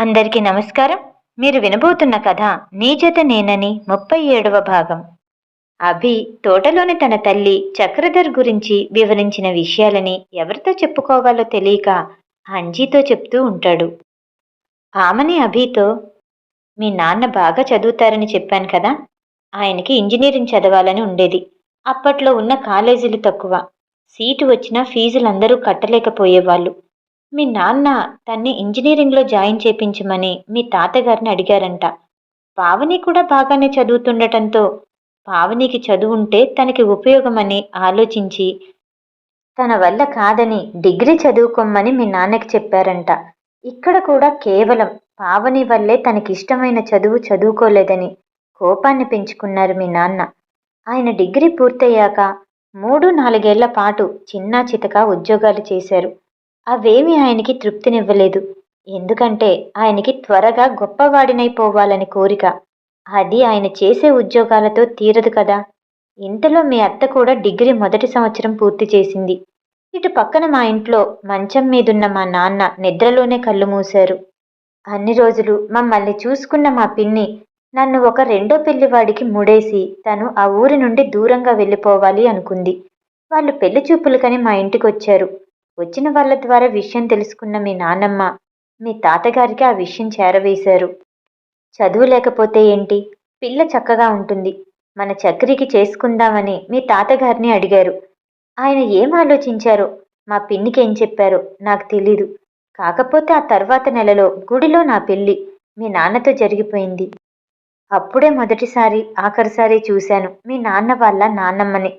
అందరికీ నమస్కారం. మీరు వినబోతున్న కథ నీజత నేనని ముప్పై ఏడవ భాగం. అభి తోటలోని తన తల్లి చక్రధర్ గురించి వివరించిన విషయాలని ఎవరితో చెప్పుకోవాలో తెలియక అంజీతో చెప్తూ ఉంటాడు. ఆమెని అభితో మీ నాన్న బాగా చదువుతారని చెప్పాను కదా? ఆయనకి ఇంజనీరింగ్ చదవాలని ఉండేది. అప్పట్లో ఉన్న కాలేజీలు తక్కువ. సీటు వచ్చినా ఫీజులు అందరూ కట్టలేకపోయేవాళ్ళు. మీ నాన్న తన్ని ఇంజనీరింగ్లో జాయిన్ చేపించమని మీ తాతగారిని అడిగారంట. పావని కూడా బాగానే చదువుతుండటంతో పావనికి చదువుంటే తనకి ఉపయోగమని ఆలోచించి తన వల్ల కాదని డిగ్రీ చదువుకోమని మీ నాన్నకి చెప్పారంట. ఇక్కడ కూడా కేవలం పావని వల్లే తనకిష్టమైన చదువు చదువుకోలేదని కోపాన్ని పెంచుకున్నారు మీ నాన్న. ఆయన డిగ్రీ పూర్తయ్యాక మూడు నాలుగేళ్ళ పాటు చిన్నా చితక ఉద్యోగాలు చేశారు. అవేమీ ఆయనకి తృప్తినివ్వలేదు. ఎందుకంటే ఆయనకి త్వరగా గొప్పవాడినైపోవాలని కోరిక. అది ఆయన చేసే ఉద్యోగాలతో తీరదు కదా. ఇంతలో మీ అత్త కూడా డిగ్రీ మొదటి సంవత్సరం పూర్తి చేసింది. ఇటు పక్కన మా ఇంట్లో మంచం మీదున్న మా నాన్న నిద్రలోనే కళ్ళు మూశారు. అన్ని రోజులు మమ్మల్ని చూసుకున్న మా పిన్ని నన్ను ఒక రెండో పెళ్ళివాడికి ముడేసి తను ఆ ఊరి నుండి దూరంగా వెళ్ళిపోవాలి అనుకుంది. వాళ్ళు పెళ్ళి చూపులకని మా ఇంటికి వచ్చారు వచ్చిన వాళ్ళ ద్వారా విషయం తెలుసుకున్న మీ నాన్నమ్మ మీ తాతగారికి ఆ విషయం చేరవేశారు. చదువు లేకపోతే ఏంటి? పిల్ల చక్కగా ఉంటుంది. మన చక్రికి చేసుకుందామని మీ తాతగారిని అడిగారు. ఆయన ఏం ఆలోచించారో? మా పిన్నికి ఏం చెప్పారో నాకు తెలీదు. కాకపోతే ఆ తర్వాత నెలలో గుడిలో నా పెళ్ళి మీ నాన్నతో జరిగిపోయింది. అప్పుడే మొదటిసారి ఆఖరిసారి చూశాను మీ నాన్న వాళ్ళ నాన్నమ్మని.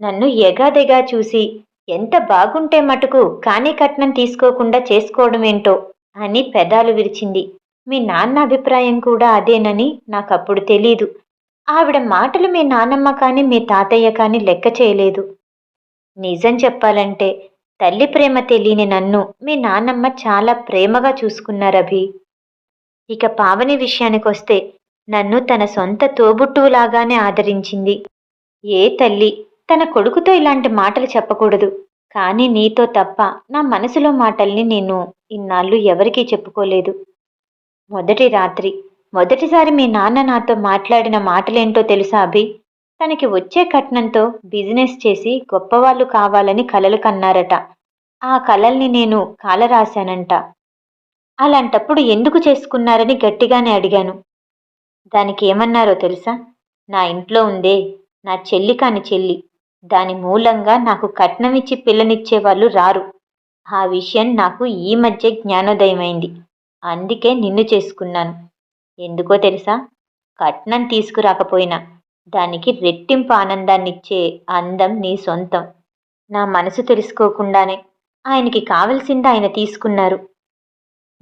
నన్ను ఎగాదెగా చూసి ఎంత బాగుంటే మటుకు కానీ కట్నం తీసుకోకుండా చేసుకోవడం ఏంటో అని పెదాలు విరిచింది. మీ నాన్న అభిప్రాయం కూడా అదేనని నాకప్పుడు తెలీదు. ఆవిడ మాటలు మీ నానమ్మ కానీ మీ తాతయ్య కానీ లెక్క చేయలేదు. నిజం చెప్పాలంటే తల్లి ప్రేమ తెలియని నన్ను మీ నాన్నమ్మ చాలా ప్రేమగా చూసుకున్నారభి ఇక పావని విషయానికొస్తే నన్ను తన సొంత తోబుట్టువులాగానే ఆదరించింది. ఏ తల్లి తన కొడుకుతో ఇలాంటి మాటలు చెప్పకూడదు. కానీ నీతో తప్ప నా మనసులో మాటల్ని నేను ఇన్నాళ్ళు ఎవరికీ చెప్పుకోలేదు. మొదటి రాత్రి మొదటిసారి మీ నాన్న నాతో మాట్లాడిన మాటలేంటో తెలుసా అభి? తనకి వచ్చే కట్నంతో బిజినెస్ చేసి గొప్పవాళ్ళు కావాలని కలలు కన్నారట. ఆ కలల్ని నేను కాలరాశానంట. అలాంటప్పుడు ఎందుకు చేసుకున్నారని గట్టిగానే అడిగాను. దానికి ఏమన్నారో తెలుసా? నా ఇంట్లో ఉందే నా చెల్లి కాని చెల్లి. దాని మూలంగా నాకు కట్నమిచ్చి పిల్లనిచ్చే వాళ్ళు రారు. ఆ విషయం నాకు ఈ మధ్య జ్ఞానోదయమైంది. అందుకే నిన్ను చేసుకున్నాను. ఎందుకో తెలుసా? కట్నం తీసుకురాకపోయినా దానికి రెట్టింపు ఆనందాన్నిచ్చే అందం నీ సొంతం. నా మనసు తెలుసుకోకుండానే ఆయనకి కావలసింది ఆయన తీసుకున్నారు.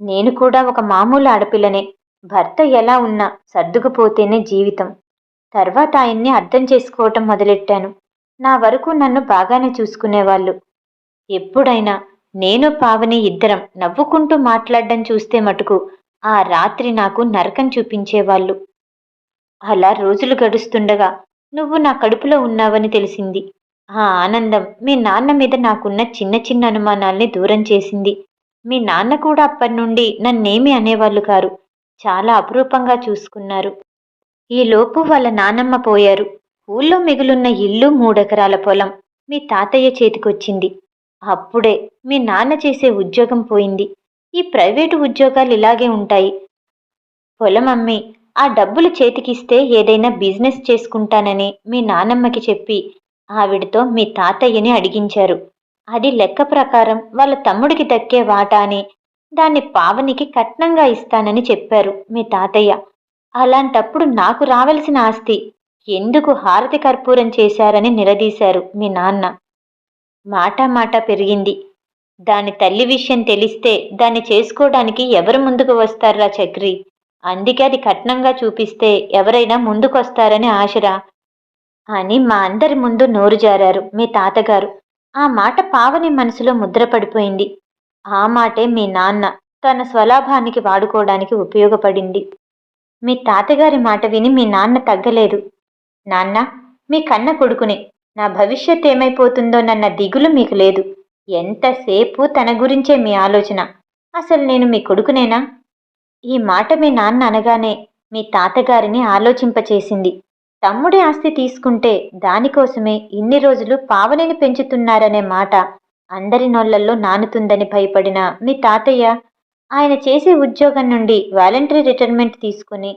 నేను కూడా ఒక మామూలు ఆడపిల్లనే. భర్త ఎలా ఉన్నా సర్దుకుపోతేనే జీవితం. తర్వాత ఆయన్ని అర్థం చేసుకోవటం మొదలెట్టాను. నా వరకు నన్ను బాగానే చూసుకునేవాళ్ళు. ఎప్పుడైనా నేను పావని ఇద్దరం నవ్వుకుంటూ మాట్లాడడం చూస్తే మటుకు ఆ రాత్రి నాకు నరకం చూపించేవాళ్ళు. అలా రోజులు గడుస్తుండగా నువ్వు నా కడుపులో ఉన్నావని తెలిసింది. ఆ ఆనందం మీ నాన్న మీద నాకున్న చిన్న చిన్న అనుమానాల్ని దూరం చేసింది. మీ నాన్న కూడా అప్పటి నుండి నన్నేమి అనేవాళ్ళు కారు. చాలా అపురూపంగా చూసుకున్నారు. ఈలోపు వాళ్ళ నానమ్మ పోయారు. ఊళ్ళో మిగులున్న ఇల్లు మూడెకరాల పొలం మీ తాతయ్య చేతికొచ్చింది. అప్పుడే మీ నాన్న చేసే ఉద్యోగం పోయింది. ఈ ప్రైవేటు ఉద్యోగాలు ఇలాగే ఉంటాయి. పొలం అమ్మి ఆ డబ్బులు చేతికిస్తే ఏదైనా బిజినెస్ చేసుకుంటానని మీ నానమ్మకి చెప్పి ఆవిడతో మీ తాతయ్యని అడిగించారు. అది లెక్క ప్రకారం వాళ్ళ తమ్ముడికి దక్కే వాటా అని దాన్ని పావనికి కట్నంగా ఇస్తానని చెప్పారు మీ తాతయ్య. అలాంటప్పుడు నాకు రావలసిన ఆస్తి ఎందుకు హారతి కర్పూరం చేశారని నిలదీశారు మీ నాన్న. మాట మాట పెరిగింది. దాని తల్లి విషయం తెలిస్తే దాన్ని చేసుకోవడానికి ఎవరు ముందుకు వస్తారా చక్రి? అందుకే అది కట్నంగా చూపిస్తే ఎవరైనా ముందుకొస్తారని ఆశరా? అని మా అందరి ముందు నోరు జారారు మీ తాతగారు. ఆ మాట పావని మనసులో ముద్రపడిపోయింది ఆ మాటే మీ నాన్న తన స్వలాభానికి వాడుకోవడానికి ఉపయోగపడింది. మీ తాతగారి మాట విని మీ నాన్న తగ్గలేదు. నాన్న మీ కన్న కొడుకునే. నా భవిష్యత్ ఏమైపోతుందో నన్న దిగులు మీకు లేదు. ఎంతసేపు తన గురించే మీ ఆలోచన. అసలు నేను మీ కొడుకునేనా? ఈ మాట మీ నాన్న అనగానే మీ తాతగారిని ఆలోచింపచేసింది. తమ్ముడి ఆస్తి తీసుకుంటే దానికోసమే ఇన్ని రోజులు పావనిని పెంచుతున్నారనే మాట అందరి నోళ్ళల్లో నానుతుందని భయపడిన మీ తాతయ్య ఆయన చేసే ఉద్యోగం నుండి వాలంటరీ రిటైర్మెంట్ తీసుకుని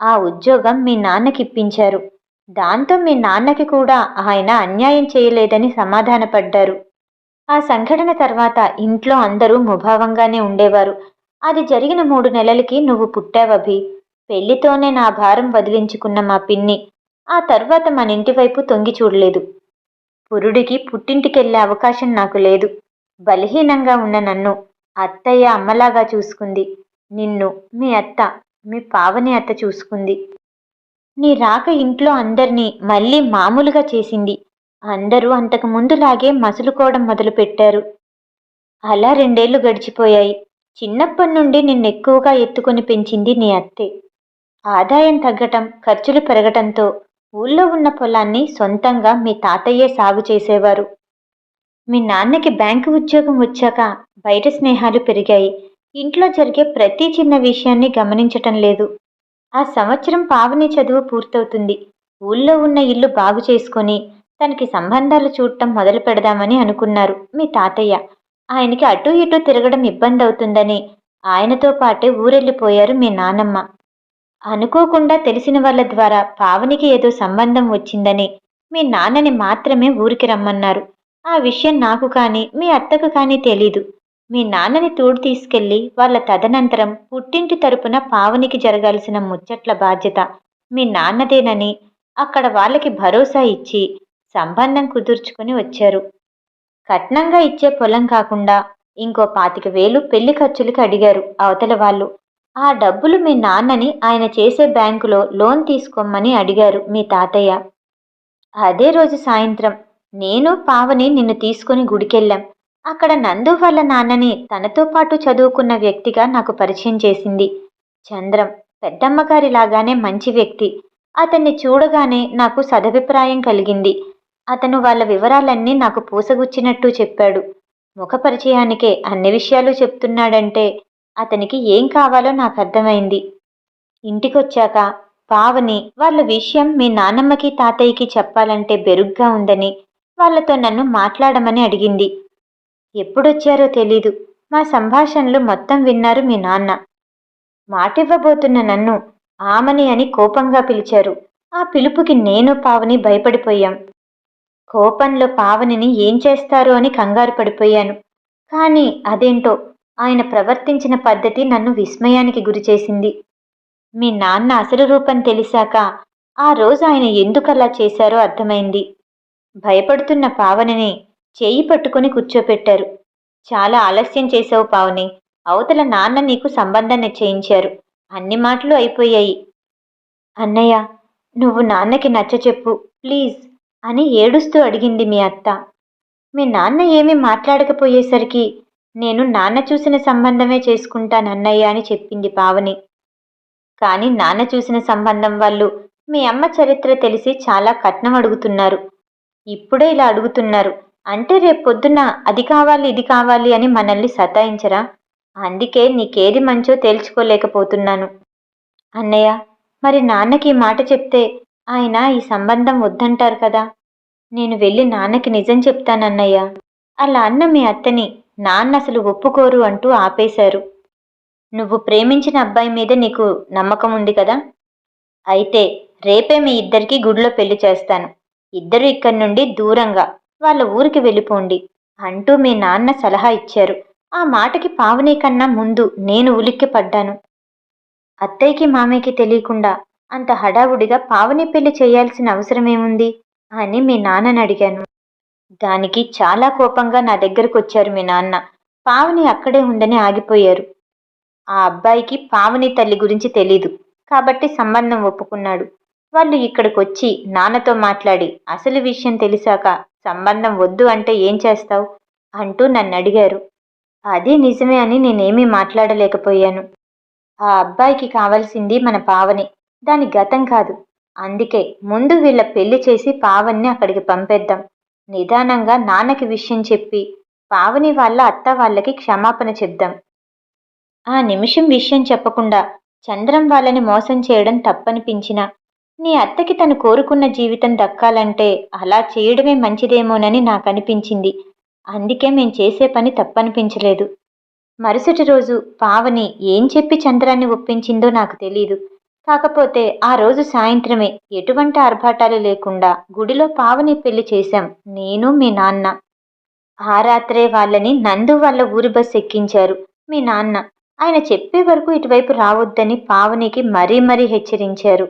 ఆ ఉద్యోగం మీ నాన్నకి ఇప్పించారు దాంతో మీ నాన్నకి కూడా ఆయన అన్యాయం చేయలేదని సమాధానపడ్డారు. ఆ సంఘటన తర్వాత ఇంట్లో అందరూ ముభావంగానే ఉండేవారు. అది జరిగిన మూడు నెలలకి నువ్వు పుట్టావభి పెళ్ళితోనే నా భారం వదిలించుకున్న మా పిన్ని. ఆ తర్వాత మన ఇంటి వైపు తొంగి చూడలేదు. పురుడికి పుట్టింటికెళ్ళే అవకాశం నాకు లేదు. బలహీనంగా ఉన్న నన్ను అత్తయ్య అమ్మలాగా చూసుకుంది. నిన్ను మీ అత్త మీ పావని అత్త చూసుకుంది. నీ రాక ఇంట్లో అందరినీ మళ్ళీ మామూలుగా చేసింది. అందరూ అంతకు ముందులాగే మసులుకోవడం మొదలుపెట్టారు. అలా రెండేళ్ళు గడిచిపోయాయి. చిన్నప్పటి నుండి నిన్నెక్కువగా ఎత్తుకొని పెంచింది నీ అత్తే. ఆదాయం తగ్గటం ఖర్చులు పెరగటంతో ఊళ్ళో ఉన్న పొలాన్ని సొంతంగా మీ తాతయ్యే సాగు చేసేవారు. మీ నాన్నకి బ్యాంకు ఉద్యోగం వచ్చాక బయట స్నేహాలు పెరిగాయి. ఇంట్లో జరిగే ప్రతి చిన్న విషయాన్ని గమనించటం లేదు. ఆ సంవత్సరం పావని చదువు పూర్తవుతుంది. ఊళ్ళో ఉన్న ఇల్లు బాగు చేసుకొని తనకి సంబంధాలు చూడటం మొదలు పెడదామని అనుకున్నారు మీ తాతయ్య. ఆయనకి అటు ఇటు తిరగడం ఇబ్బంది అవుతుందని ఆయనతో పాటే ఊరెళ్ళిపోయారు మీ నానమ్మ. అనుకోకుండా తెలిసిన వాళ్ళ ద్వారా పావనికి ఏదో సంబంధం వచ్చిందని మీ నాన్నని మాత్రమే ఊరికి రమ్మన్నారు. ఆ విషయం నాకు కానీ మీ అత్తకు కానీ తెలీదు. మీ నాన్నని తోడు తీసుకెళ్ళి వాళ్ళ తదనంతరం పుట్టింటి తరపున పావనికి జరగాల్సిన ముచ్చట్ల బాధ్యత మీ నాన్నదేనని అక్కడ వాళ్ళకి భరోసా ఇచ్చి సంబంధం కుదుర్చుకుని వచ్చారు. కట్నంగా ఇచ్చే పొలం కాకుండా ఇంకో పాతిక వేలు పెళ్ళి ఖర్చులకి అడిగారు అవతల వాళ్ళు. ఆ డబ్బులు మీ నాన్నని ఆయన చేసే బ్యాంకులో లోన్ తీసుకోమని అడిగారు మీ తాతయ్య. అదే రోజు సాయంత్రం నేను పావని నిన్ను తీసుకుని గుడికెళ్ళాం. అక్కడ నందు వాళ్ళ నాన్నని తనతో పాటు చదువుకున్న వ్యక్తిగా నాకు పరిచయం చేసింది. చంద్రం పెద్దమ్మగారి లాగానే మంచి వ్యక్తి. అతన్ని చూడగానే నాకు సదభిప్రాయం కలిగింది. అతను వాళ్ళ వివరాలన్నీ నాకు పూసగుచ్చినట్టు చెప్పాడు. ముఖ పరిచయానికే అన్ని విషయాలు చెప్తున్నాడంటే అతనికి ఏం కావాలో నాకు అర్థమైంది. ఇంటికొచ్చాక పావని వాళ్ళ విషయం మీ నాన్నమ్మకి తాతయ్యకి చెప్పాలంటే బెరుగ్గా ఉందని వాళ్ళతో నన్ను మాట్లాడమని అడిగింది. ఎప్పుడొచ్చారో తెలీదు. మా సంభాషణలు మొత్తం విన్నారు మీ నాన్న. మాటివ్వబోతున్న నన్ను ఆమని అని కోపంగా పిలిచారు. ఆ పిలుపుకి నేను పావని భయపడిపోయాం. కోపంలో పావనిని ఏం చేస్తారో అని కంగారు పడిపోయాను. కానీ అదేంటో ఆయన ప్రవర్తించిన పద్ధతి నన్ను విస్మయానికి గురిచేసింది మీ నాన్న అసలు రూపం తెలిసాక ఆ రోజు ఆయన ఎందుకలా చేశారో అర్థమైంది. భయపడుతున్న పావనిని చేయి పట్టుకుని కూర్చోపెట్టారు. చాలా ఆలస్యం చేసావు పావని. అవతల నాన్న నీకు సంబంధం నిశ్చయించారు. అన్ని మాటలు అయిపోయాయి. అన్నయ్య నువ్వు నాన్నకి నచ్చ చెప్పు ప్లీజ్ అని ఏడుస్తూ అడిగింది మీ అత్త. మీ నాన్న ఏమీ మాట్లాడకపోయేసరికి నేను నాన్న చూసిన సంబంధమే చేసుకుంటానన్నయ్య అని చెప్పింది పావని. కానీ నాన్న చూసిన సంబంధం వాళ్ళు మీ అమ్మ చరిత్ర తెలిసి చాలా కట్నం అడుగుతున్నారు. ఇప్పుడే ఇలా అడుగుతున్నారు. అంటే రేపు పొద్దున్న అది కావాలి ఇది కావాలి అని మనల్ని సతాయించరా? అందుకే నీకేది మంచో తేల్చుకోలేకపోతున్నాను. అన్నయ్య మరి నాన్నకి ఈ మాట చెప్తే ఆయన ఈ సంబంధం వద్దంటారు కదా? నేను వెళ్ళి నాన్నకి నిజం చెప్తానన్నయ్య అలా అన్న మీ అత్తని నాన్న అసలు ఒప్పుకోరు అంటూ ఆపేశారు. నువ్వు ప్రేమించిన అబ్బాయి మీద నీకు నమ్మకం ఉంది కదా? అయితే రేపే మీ ఇద్దరికి గుడిలో పెళ్ళి చేస్తాను. ఇద్దరు ఇక్కడి నుండి దూరంగా. వాళ్ళ ఊరికి వెళ్ళిపోండి అంటూ మీ నాన్న సలహా ఇచ్చారు. ఆ మాటకి పావని కన్నా ముందు నేను ఉలిక్కి పడ్డాను. అత్తయ్యకి మామయ్యకి తెలియకుండా అంత హడావుడిగా పావని పెళ్ళి చేయాల్సిన అవసరమేముంది అని మీ నాన్నని అడిగాను. దానికి చాలా కోపంగా నా దగ్గరకు వచ్చారు మీ నాన్న. పావని అక్కడే ఉందని ఆగిపోయారు. ఆ అబ్బాయికి పావని తల్లి గురించి తెలీదు కాబట్టి సంబంధం ఒప్పుకున్నాడు. వాళ్ళు ఇక్కడికి వచ్చి నాన్నతో మాట్లాడి అసలు విషయం తెలిసాక సంబంధం వద్దు అంటే ఏం చేస్తావు? అంటూ నన్ను అడిగారు అది నిజమే అని నేనేమీ మాట్లాడలేకపోయాను. ఆ అబ్బాయికి కావాల్సింది మన పావని. దాని గతం కాదు. అందుకే ముందు వీళ్ళ పెళ్ళి చేసి పావన్ని అక్కడికి పంపేద్దాం. నిదానంగా నాన్నకి విషయం చెప్పి పావని వాళ్ళ అత్త వాళ్ళకి క్షమాపణ చెప్దాం. ఆ నిమిషం విషయం చెప్పకుండా చంద్రం వాళ్ళని మోసం చేయడం తప్పనిపించినా నీ అత్తకి తను కోరుకున్న జీవితం దక్కాలంటే అలా చేయడమే మంచిదేమోనని నాకు అనిపించింది అందుకే మేం చేసే పని తప్పనిపించలేదు. మరుసటి రోజు పావని ఏం చెప్పి చంద్రాన్ని ఒప్పించిందో నాకు తెలీదు. కాకపోతే ఆ రోజు సాయంత్రమే ఎటువంటి ఆర్భాటాలు లేకుండా గుడిలో పావని పెళ్ళి చేశాం. నేను మీ నాన్న. ఆ రాత్రే వాళ్ళని నందు వాళ్ళ ఊరి బస్ ఎక్కించారు. మీ నాన్న. ఆయన చెప్పే వరకు ఇటువైపు రావద్దని పావనికి మరీ మరీ హెచ్చరించారు.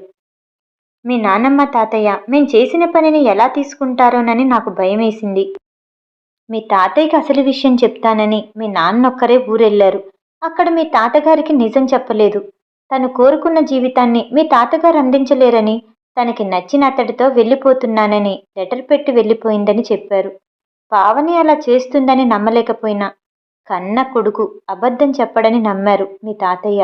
మీ నానమ్మ తాతయ్య మేం చేసిన పనిని ఎలా తీసుకుంటారోనని నాకు భయమేసింది. మీ తాతయ్యకి అసలు విషయం చెప్తానని మీ నాన్నొక్కరే ఊరెళ్ళారు. అక్కడ మీ తాతగారికి నిజం చెప్పలేదు. తను కోరుకున్న జీవితాన్ని మీ తాతగారు అందించలేరని తనకి నచ్చిన అతడితో వెళ్ళిపోతున్నానని లెటర్ పెట్టి వెళ్ళిపోయిందని చెప్పారు. పావని అలా చేస్తుందని నమ్మలేకపోయినా కన్న కొడుకు అబద్ధం చెప్పడని నమ్మారు మీ తాతయ్య.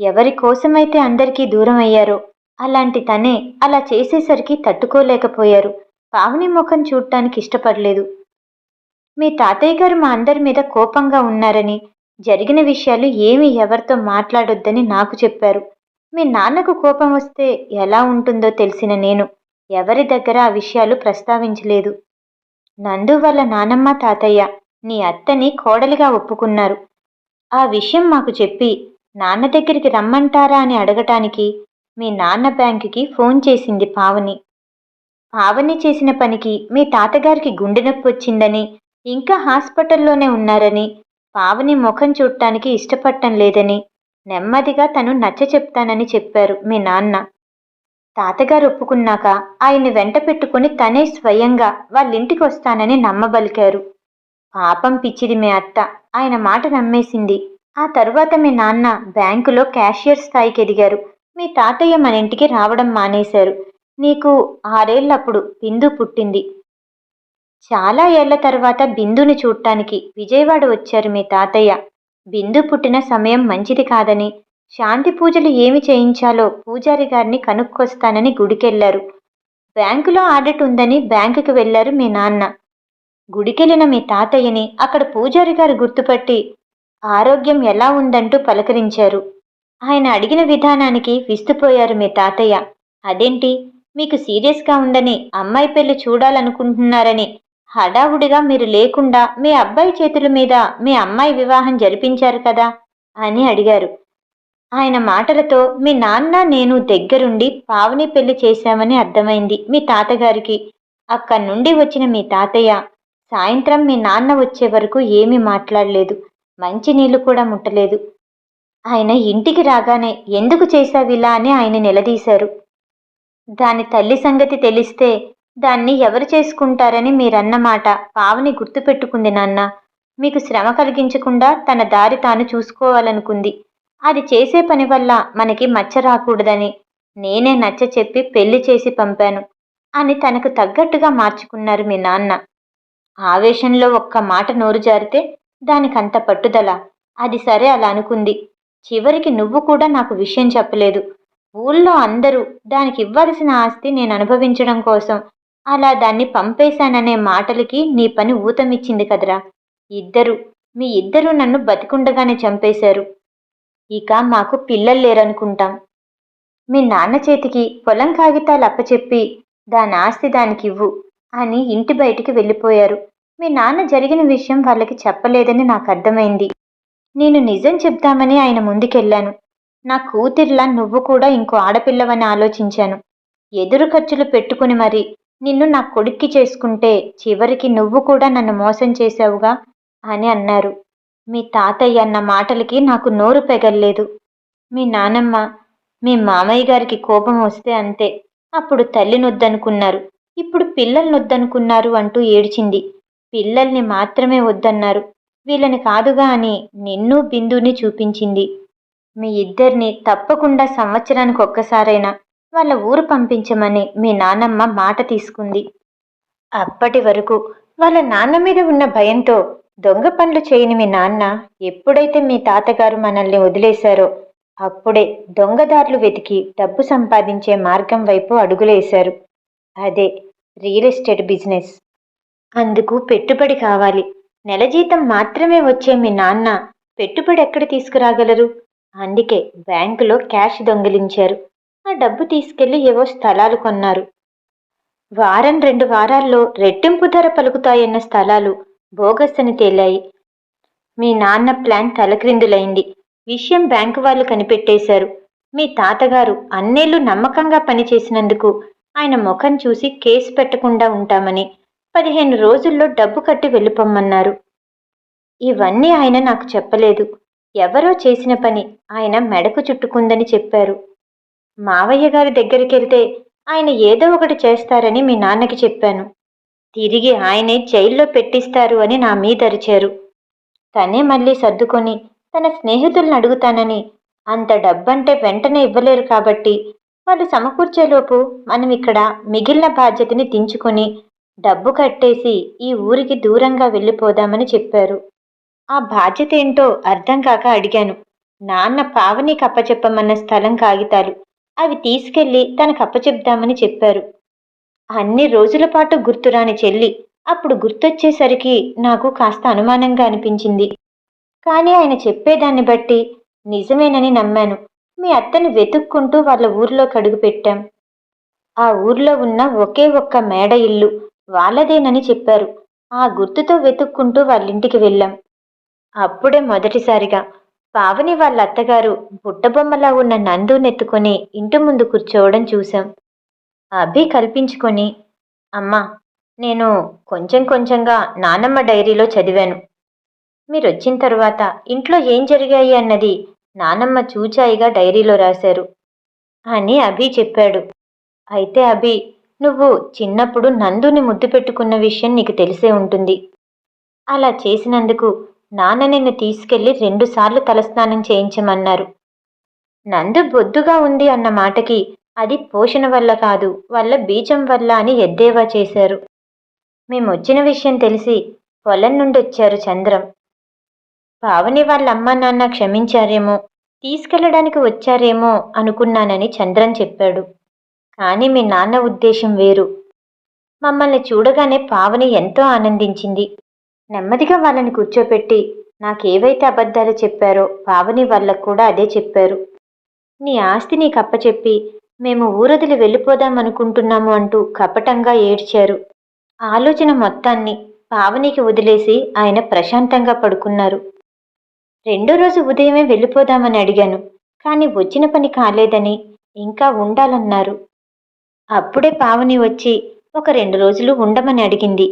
ఎవరి కోసమైతే అందరికీ దూరం అయ్యారో అలాంటి తనే అలా చేసేసరికి తట్టుకోలేకపోయారు. పావని ముఖం చూడటానికి ఇష్టపడలేదు. మీ తాతయ్య గారు మా అందరి మీద కోపంగా ఉన్నారని జరిగిన విషయాలు ఏమి ఎవరితో మాట్లాడొద్దని నాకు చెప్పారు. మీ నాన్నకు కోపం వస్తే ఎలా ఉంటుందో తెలిసిన నేను ఎవరి దగ్గర ఆ విషయాలు ప్రస్తావించలేదు. నందు వాళ్ళ నానమ్మ తాతయ్య నీ అత్తని కోడలిగా ఒప్పుకున్నారు. ఆ విషయం మాకు చెప్పి నాన్న దగ్గరికి రమ్మంటారా అని అడగటానికి మీ నాన్న బ్యాంకుకి ఫోన్ చేసింది పావని. పావని చేసిన పనికి మీ తాతగారికి గుండె నొప్పి వచ్చిందని ఇంకా హాస్పిటల్లోనే ఉన్నారని పావని ముఖం చూడటానికి ఇష్టపడటం లేదని నెమ్మదిగా తను నచ్చ చెప్తానని చెప్పారు మీ నాన్న. తాతగారు ఒప్పుకున్నాక ఆయన్ని వెంట పెట్టుకుని తనే స్వయంగా వాళ్ళింటికి వస్తానని నమ్మబలికారు. పాపం పిచ్చిది మీ అత్త ఆయన మాట నమ్మేసింది. ఆ తరువాత మీ నాన్న బ్యాంకులో క్యాషియర్ స్థాయికి ఎదిగారు. మీ తాతయ్య మన ఇంటికి రావడం మానేశారు. నీకు ఆరేళ్ళప్పుడు బిందు పుట్టింది. చాలా ఏళ్ళ తర్వాత బిందుని చూడటానికి విజయవాడ వచ్చారు మీ తాతయ్య. బిందు పుట్టిన సమయం మంచిది కాదని శాంతి పూజలు ఏమి చేయించాలో పూజారి గారిని కనుక్కొస్తానని గుడికెళ్ళారు. బ్యాంకులో ఆడిట్ ఉందని బ్యాంకుకి వెళ్ళారు మీ నాన్న. గుడికెళ్ళిన మీ తాతయ్యని అక్కడ పూజారి గారు గుర్తుపట్టి ఆరోగ్యం ఎలా ఉందంటూ పలకరించారు. ఆయన అడిగిన విధానానికి విస్తుపోయారు మీ తాతయ్య. అదేంటి? మీకు సీరియస్గా ఉందని అమ్మాయి పెళ్ళి చూడాలనుకుంటున్నారని హడావుడిగా మీరు లేకుండా మీ అబ్బాయి చేతుల మీద మీ అమ్మాయి వివాహం జరిపించారు కదా? అని అడిగారు. ఆయన మాటలతో మీ నాన్న నేను దగ్గరుండి పావని పెళ్ళి చేశామని అర్థమైంది మీ తాతగారికి. అక్కడి నుండి వచ్చిన మీ తాతయ్య. సాయంత్రం మీ నాన్న వచ్చే వరకు ఏమీ మాట్లాడలేదు. మంచి నీళ్ళు కూడా ముట్టలేదు. ఆయన ఇంటికి రాగానే ఎందుకు చేశావిలా అని ఆయన నిలదీశారు. దాని తల్లి సంగతి తెలిస్తే దాన్ని ఎవరు చేసుకుంటారని మీరన్నమాట పావని గుర్తుపెట్టుకుంది నాన్న. మీకు శ్రమ కలిగించకుండా తన దారి తాను చూసుకోవాలనుకుంది. అది చేసే పని వల్ల మనకి మచ్చ రాకూడదని నేనే నచ్చ చెప్పి పెళ్ళి చేసి పంపాను అని తనకు తగ్గట్టుగా మార్చుకున్నారు మీ నాన్న. ఆవేశంలో ఒక్క మాట నోరు జారితే దానికంత పట్టుదల. అది సరే అలా అనుకుంది. చివరికి నువ్వు కూడా నాకు విషయం చెప్పలేదు. ఊళ్ళో అందరూ దానికి ఇవ్వాల్సిన ఆస్తి నేను అనుభవించడం కోసం అలా దాన్ని పంపేశాననే మాటలకి నీ పని ఊతమిచ్చింది కదరా. ఇద్దరు మీ ఇద్దరూ నన్ను బతికుండగానే చంపేశారు. ఇక మాకు పిల్లలు లేరనుకుంటాం. మీ నాన్న చేతికి పొలం కాగితాలు అప్పచెప్పి దాని ఆస్తి దానికి ఇవ్వు అని ఇంటి బయటికి వెళ్ళిపోయారు. మీ నాన్న జరిగిన విషయం వాళ్ళకి చెప్పలేదని నాకు అర్థమైంది. నేను నిజం చెప్దామని ఆయన ముందుకెళ్ళాను. నా కూతుర్లా నువ్వు కూడా ఇంకో ఆడపిల్లవని ఆలోచించాను. ఎదురు ఖర్చులు పెట్టుకుని మరి నిన్ను నా కొడుక్కి చేసుకుంటే చివరికి నువ్వు కూడా నన్ను మోసం చేశావుగా? అని అన్నారు. మీ తాతయ్య అన్న మాటలకి నాకు నోరు పెగల్లేదు. మీ నానమ్మ మీ మామయ్య గారికి కోపం వస్తే అంతే. అప్పుడు తల్లినొద్దనుకున్నారు ఇప్పుడు పిల్లల్నొద్దనుకున్నారు అంటూ ఏడ్చింది. పిల్లల్ని మాత్రమే వద్దన్నారు. వీళ్ళని కాదుగా అని నిన్ను బిందుని చూపించింది. మీ ఇద్దరిని తప్పకుండా సంవత్సరానికి ఒక్కసారైనా వాళ్ళ ఊరు పంపించమని మీ నానమ్మ మాట తీసుకుంది. అప్పటి వరకు వాళ్ళ నాన్న మీద ఉన్న భయంతో దొంగ పనులు చేయని మీ నాన్న ఎప్పుడైతే మీ తాతగారు మనల్ని వదిలేశారో అప్పుడే దొంగదారులు వెతికి డబ్బు సంపాదించే మార్గం వైపు అడుగులేశారు. అదే రియల్ ఎస్టేట్ బిజినెస్. అందుకు పెట్టుబడి కావాలి. నెల జీతం మాత్రమే వచ్చే మీ నాన్న పెట్టుబడి ఎక్కడ తీసుకురాగలరు? అందుకే బ్యాంకులో క్యాష్ దొంగిలించారు. ఆ డబ్బు తీసుకెళ్ళి ఏవో స్థలాలు కొన్నారు. వారం రెండు వారాల్లో రెట్టింపు ధర పలుకుతాయన్న స్థలాలు బోగస్ అని తేలాయి. మీ నాన్న ప్లాన్ తలక్రిందులైంది. విషయం బ్యాంకు వాళ్ళు కనిపెట్టేశారు. మీ తాతగారు అన్నేళ్ళు నమ్మకంగా పనిచేసినందుకు ఆయన ముఖం చూసి కేసు పెట్టకుండా ఉంటామని పదిహేను రోజుల్లో డబ్బు కట్టి వెళ్ళిపోమ్మన్నారు. ఇవన్నీ ఆయన నాకు చెప్పలేదు. ఎవరో చేసిన పని ఆయన మెడకు చుట్టుకుందని చెప్పారు. మావయ్య గారి దగ్గరికెళ్తే ఆయన ఏదో ఒకటి చేస్తారని మీ నాన్నకి చెప్పాను. తిరిగి ఆయనే జైల్లో పెట్టిస్తారు అని నా మీద అరిచారు. తనే మళ్ళీ సర్దుకొని తన స్నేహితులను అడుగుతానని అంత డబ్బంటే వెంటనే ఇవ్వలేరు కాబట్టి వాళ్ళు సమకూర్చేలోపు మనం ఇక్కడ మిగిలిన బాధ్యతని దించుకొని డబ్బు కట్టేసి ఈ ఊరికి దూరంగా వెళ్ళిపోదామని చెప్పారు. ఆ బాధ్యత ఏంటో అర్థం కాక అడిగాను. నాన్న పావని కప్పచెప్పమన్న స్థలం కాగితాలు అవి తీసుకెళ్ళి తన కప్పచెప్దామని చెప్పారు. అన్ని రోజుల పాటు గుర్తురాని చెల్లి అప్పుడు గుర్తొచ్చేసరికి నాకు కాస్త అనుమానంగా అనిపించింది. కానీ ఆయన చెప్పేదాన్ని బట్టి నిజమేనని నమ్మాను. మీ అత్తని వెతుక్కుంటూ వాళ్ళ ఊర్లో కడుగు పెట్టాం. ఆ ఊర్లో ఉన్న ఒకే ఒక్క మేడ ఇల్లు వాళ్ళదేనని చెప్పారు. ఆ గుర్తుతో వెతుక్కుంటూ వాళ్ళింటికి వెళ్ళాం. అప్పుడే మొదటిసారిగా పావని వాళ్ళ అత్తగారు బుట్టబొమ్మలా ఉన్న నందునెత్తుకొని ఇంటి ముందు కూర్చోవడం చూశాం. అభి కల్పించుకొని అమ్మా నేను కొంచెం కొంచెంగా నానమ్మ డైరీలో చదివాను. మీరు వచ్చిన తరువాత ఇంట్లో ఏం జరిగాయి అన్నది నానమ్మ చూచాయిగా డైరీలో రాశారు అని అభి చెప్పాడు. అయితే అభి నువ్వు చిన్నప్పుడు నందుని ముద్దు పెట్టుకున్న విషయం నీకు తెలిసే ఉంటుంది. అలా చేసినందుకు నాన్న నిన్ను తీసుకెళ్ళి రెండుసార్లు తలస్నానం చేయించమన్నారు. నందు బొద్దుగా ఉంది అన్న మాటకి అది పోషణ వల్ల కాదు వల్ల బీజం వల్ల అని ఎద్దేవా చేశారు. మేమొచ్చిన విషయం తెలిసి పొలం నుండి వచ్చారు చంద్రం. పావని వాళ్ళ అమ్మ నాన్న క్షమించారేమో తీసుకెళ్ళడానికి వచ్చారేమో అనుకున్నానని చంద్రం చెప్పాడు. కానీ మీ నాన్న ఉద్దేశం వేరు. మమ్మల్ని చూడగానే పావని ఎంతో ఆనందించింది. నెమ్మదిగా వాళ్ళని కూర్చోపెట్టి నాకేవైతే అబద్ధాలు చెప్పారో పావని వాళ్ళకు కూడా అదే చెప్పారు. నీ ఆస్తి నీకు అప్పచెప్పి మేము ఊరదిలి వెళ్ళిపోదాం అనుకుంటున్నాము అంటూ కపటంగా ఏడ్చారు. ఆలోచన మొత్తాన్ని పావనికి వదిలేసి ఆయన ప్రశాంతంగా పడుకున్నారు. రెండో రోజు ఉదయమే వెళ్ళిపోదామని అడిగాను కానీ వచ్చిన పని కాలేదని ఇంకా ఉండాలన్నారు. అప్పుడే పావని వచ్చి ఒక రెండు రోజులు ఉండమని అడిగింది.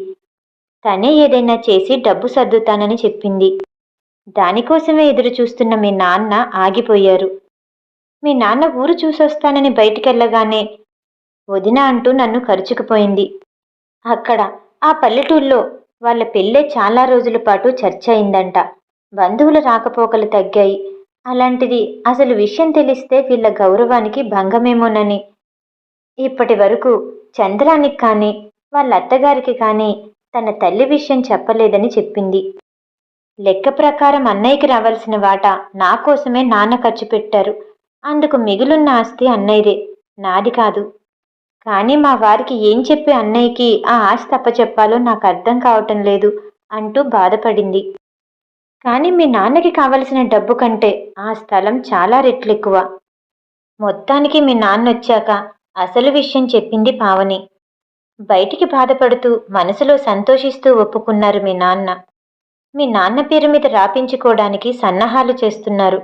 తనే ఏదైనా చేసి డబ్బు సర్దుతానని చెప్పింది. దానికోసమే ఎదురు చూస్తున్న మీ నాన్న ఆగిపోయారు. మీ నాన్న ఊరు చూసొస్తానని బయటికెళ్ళగానే వదిన అంటూ నన్ను ఖర్చుకుపోయింది అక్కడ ఆ పల్లెటూళ్ళలో వాళ్ళ పెళ్ళే చాలా రోజుల పాటు చర్చ అయిందంట. బంధువుల రాకపోకలు తగ్గాయి. అలాంటిది అసలు విషయం తెలిస్తే వీళ్ళ గౌరవానికి భంగమేమోనని ఇప్పటి వరకు చంద్రానికి కానీ వాళ్ళ అత్తగారికి కానీ తన తల్లి విషయం చెప్పలేదని చెప్పింది. లెక్క ప్రకారం అన్నయ్యకి రావాల్సిన వాటా నా కోసమే నాన్న ఖర్చు పెట్టారు. అందుకు మిగులున్న ఆస్తి అన్నయ్యదే. నాది కాదు. కానీ మా వారికి ఏం చెప్పి అన్నయ్యకి ఆ ఆస్తి అప్పచెప్పాలో నాకు అర్థం కావటం లేదు అంటూ బాధపడింది. కానీ మీ నాన్నకి కావలసిన డబ్బు కంటే ఆ స్థలం చాలా రెట్లెక్కువ. మొత్తానికి మీ నాన్న వచ్చాక అసలు విషయం చెప్పింది పావని. బయటికి బాధపడుతూ మనసులో సంతోషిస్తూ ఒప్పుకున్నారు మీ నాన్న. మీ నాన్న పేరు మీద రాపించుకోవడానికి సన్నాహాలు చేస్తున్నారు.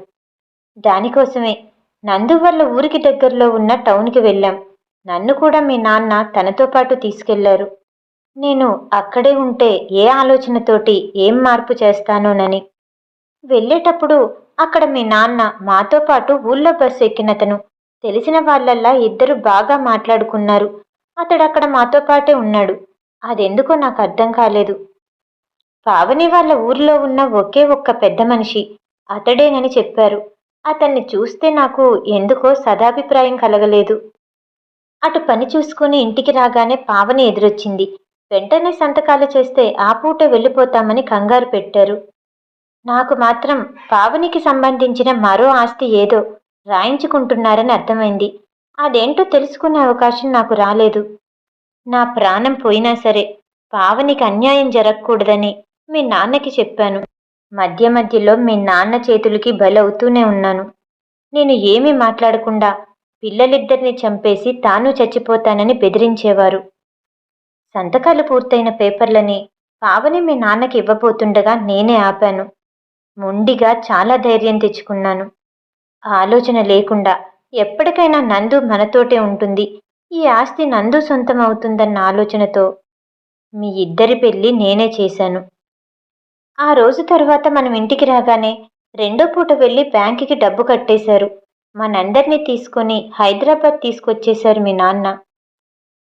దానికోసమే నందు వల్ల ఊరికి దగ్గరలో ఉన్న టౌన్కి వెళ్ళాం. నన్ను కూడా మీ నాన్న తనతో పాటు తీసుకెళ్ళారు. నేను అక్కడే ఉంటే ఏ ఆలోచనతోటి ఏం మార్పు చేస్తానోనని. వెళ్ళేటప్పుడు అక్కడ మీ నాన్న మాతో పాటు ఊళ్ళో బస్సు ఎక్కినతను. తెలిసిన వాళ్ళల్లా ఇద్దరు బాగా మాట్లాడుకున్నారు. అతడక్కడ మాతో పాటే ఉన్నాడు. అదెందుకో నాకు అర్థం కాలేదు. పావని వాళ్ళ ఊర్లో ఉన్న ఒకే ఒక్క పెద్ద మనిషి అతడేనని చెప్పారు. అతన్ని చూస్తే నాకు ఎందుకో సదాభిప్రాయం కలగలేదు. అటు పని చూసుకుని ఇంటికి రాగానే పావని ఎదురొచ్చింది. వెంటనే సంతకాలు చేస్తే ఆ పూట వెళ్ళిపోతామని కంగారు పెట్టారు. నాకు మాత్రం పావనికి సంబంధించిన మరో ఆస్తి ఏదో రాయించుకుంటున్నారని అర్థమైంది. అదేంటో తెలుసుకునే అవకాశం నాకు రాలేదు. నా ప్రాణం పోయినా సరే పావనికి అన్యాయం జరగకూడదని మీ నాన్నకి చెప్పాను. మధ్య మధ్యలో మీ నాన్న చేతులకి బలవుతూనే ఉన్నాను. నేను ఏమీ మాట్లాడకుండా పిల్లలిద్దరిని చంపేసి తాను చచ్చిపోతానని బెదిరించేవారు. సంతకాలు పూర్తయిన పేపర్లని పావని మీ నాన్నకి ఇవ్వబోతుండగా నేనే ఆపాను. మొండిగా చాలా ధైర్యం తెచ్చుకున్నాను. ఆలోచన లేకుండా ఎప్పటికైనా నందు మనతోటే ఉంటుంది. ఈ ఆస్తి నందు సొంతం అవుతుందన్న ఆలోచనతో మీ ఇద్దరి పెళ్ళి నేనే చేశాను. ఆ రోజు తర్వాత మనం ఇంటికి రాగానే రెండో పూట వెళ్ళి బ్యాంకుకి డబ్బు కట్టేశారు. మనందరినీ తీసుకొని హైదరాబాద్ తీసుకొచ్చేశారు మీ నాన్న.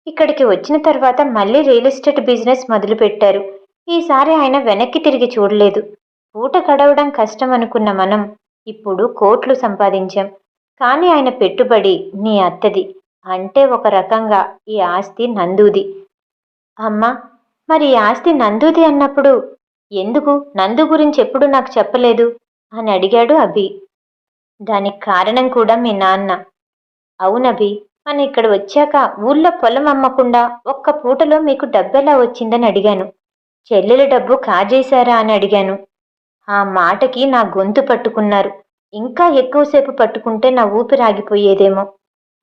ఇక్కడికి వచ్చిన తర్వాత మళ్ళీ రియల్ ఎస్టేట్ బిజినెస్ మొదలుపెట్టారు. ఈసారి ఆయన వెనక్కి తిరిగి చూడలేదు. పూట గడవడం కష్టం అనుకున్న మనం ఇప్పుడు కోట్లు సంపాదించాం. కానీ ఆయన పెట్టుబడి నీ అత్తది. అంటే ఒక రకంగా ఈ ఆస్తి నందుది. అమ్మా మరి ఈ ఆస్తి నందుది అన్నప్పుడు ఎందుకు? నందు గురించి ఎప్పుడు నాకు చెప్పలేదు? అని అడిగాడు అభి. దానికి కారణం కూడా మీ నాన్న. అవునభి మనం ఇక్కడ వచ్చాక ఊళ్ళో పొలం అమ్మకుండా ఒక్క పూటలో మీకు డబ్బెలా వచ్చిందని అడిగాను. చెల్లెల డబ్బు కాజేశారా అని అడిగాను. ఆ మాటకి నా గొంతు పట్టుకున్నారు. ఇంకా ఎక్కువసేపు పట్టుకుంటే నా ఊపిరాగిపోయేదేమో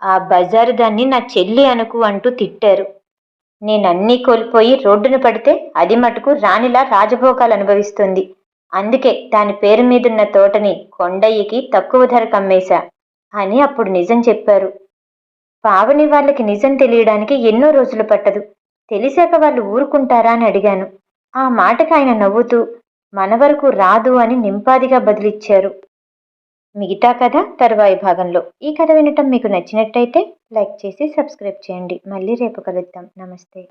ఆ బజారు దాన్ని నా చెల్లి అనుకు అంటూ తిట్టారు. నేనన్నీ కోల్పోయి రోడ్డున పడితే అది మటుకు రాణిలా రాజభోగాలు అనుభవిస్తుంది. అందుకే దాని పేరు మీదున్న తోటని కొండయ్యకి తక్కువ ధరకు అమ్మేశా అని అప్పుడు నిజం చెప్పారు. పావని వాళ్ళకి నిజం తెలియడానికి ఎన్నో రోజులు పట్టదు. తెలిసాక వాళ్ళు ఊరుకుంటారా అని అడిగాను. ఆ మాటకి ఆయన నవ్వుతూ మన వరకు రాదు అని నింపాదిగా బదిలిచ్చారు. మిగతా కథ తరువాయి భాగంలో. ఈ కథ వినటం మీకు నచ్చినట్టయితే లైక్ చేసి సబ్స్క్రైబ్ చేయండి. మళ్ళీ రేపు కలుద్దాం. నమస్తే.